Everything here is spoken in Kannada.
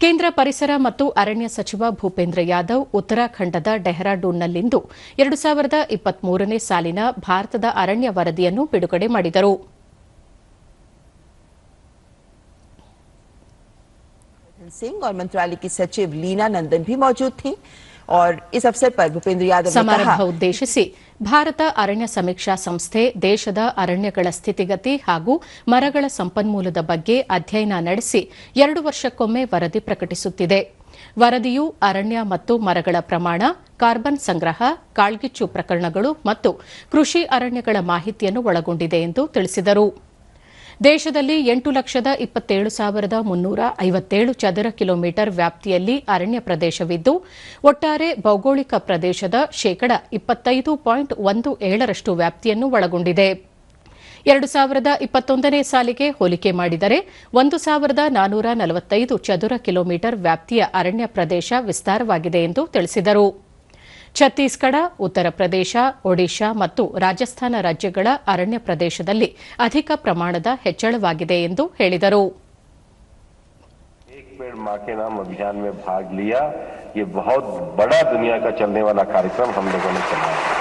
ಕೇಂದ್ರ ಪರಿಸರ ಮತ್ತು ಅರಣ್ಯ ಸಚಿವ ಭೂಪೇಂದ್ರ ಯಾದವ್ ಉತ್ತರಾಖಂಡದ ಡೆಹ್ರಾಡೂನ್ನಲ್ಲಿಂದು ಎರಡು ಸಾವಿರದ ಇಪ್ಪತ್ಮೂರನೇ ಸಾಲಿನ ಭಾರತದ ಅರಣ್ಯ ವರದಿಯನ್ನು ಬಿಡುಗಡೆ ಮಾಡಿದರು सिंह और मंत्रालय की सचिव लीना नंदन भी मौजूद थी और इस अवसर पर भूपेंद्र यादव ने ಸಮಾರಂಭ कहा ಉದ್ದೇಶಿಸಿ ಭಾರತ ಅರಣ್ಯ ಸಮೀಕ್ಷಾ ಸಂಸ್ಥೆ ದೇಶದ ಅರಣ್ಯಗಳ ಸ್ಥಿತಿಗತಿ ಹಾಗೂ ಮರಗಳ ಸಂಪನ್ಮೂಲದ ಬಗ್ಗೆ ಅಧ್ಯಯನ ನಡೆಸಿ ಎರಡು ವರ್ಷಕ್ಕೊಮ್ಮೆ ವರದಿ ಪ್ರಕಟಿಸುತ್ತಿದೆ ವರದಿಯು ಅರಣ್ಯ ಮತ್ತು ಮರಗಳ ಪ್ರಮಾಣ ಕಾರ್ಬನ್ ಸಂಗ್ರಹ ಕಾಳ್ಗಿಚ್ಚು ಪ್ರಕರಣಗಳು ಮತ್ತು ಕೃಷಿ ಅರಣ್ಯಗಳ ಮಾಹಿತಿಯನ್ನು ಒಳಗೊಂಡಿದೆ ಎಂದು ತಿಳಿಸಿದರು ದೇಶದಲ್ಲಿ ಎಂಟು ಲಕ್ಷದ ಇಪ್ಪತ್ತೇಳು ಸಾವಿರದ ಮುನ್ನೂರ ಐವತ್ತೇಳು ಚದರ ಕಿಲೋಮೀಟರ್ ವ್ಯಾಪ್ತಿಯಲ್ಲಿ ಅರಣ್ಯ ಪ್ರದೇಶವಿದ್ದು, ಒಟ್ಟಾರೆ ಭೌಗೋಳಿಕ ಪ್ರದೇಶದ ಶೇಕಡ ಇಪ್ಪತ್ತೈದು ಪಾಯಿಂಟ್ ಒಂದು ಏಳರಷ್ಟು ವ್ಯಾಪ್ತಿಯನ್ನು ಒಳಗೊಂಡಿದೆ. ಎರಡು ಸಾವಿರದ ಇಪ್ಪತ್ತೊಂದನೇ ಸಾಲಿಗೆ ಹೋಲಿಕೆ ಮಾಡಿದರೆ, ಒಂದು ಸಾವಿರದ ನಾನೂರ ನಲವತ್ತೈದು ಚದುರ ಕಿಲೋಮೀಟರ್ ವ್ಯಾಪ್ತಿಯ ಅರಣ್ಯ ಪ್ರದೇಶ ವಿಸ್ತಾರವಾಗಿದೆ ಎಂದು ತಿಳಿಸಿದರು. ಛತ್ತೀಸ್ಗಢ ಉತ್ತರ ಪ್ರದೇಶ ಒಡಿಶಾ ಮತ್ತು ರಾಜಸ್ಥಾನ ರಾಜ್ಯಗಳ ಅರಣ್ಯ ಪ್ರದೇಶದಲ್ಲಿ ಅಧಿಕ ಪ್ರಮಾಣದ ಹೆಚ್ಚಳವಾಗಿದೆ ಎಂದು ಹೇಳಿದರು एक पेड़ माँ के नाम अभियान में भाग लिया ये बहुत बड़ा दुनिया का चलने वाला कार्यक्रम हम लोगों ने चलाया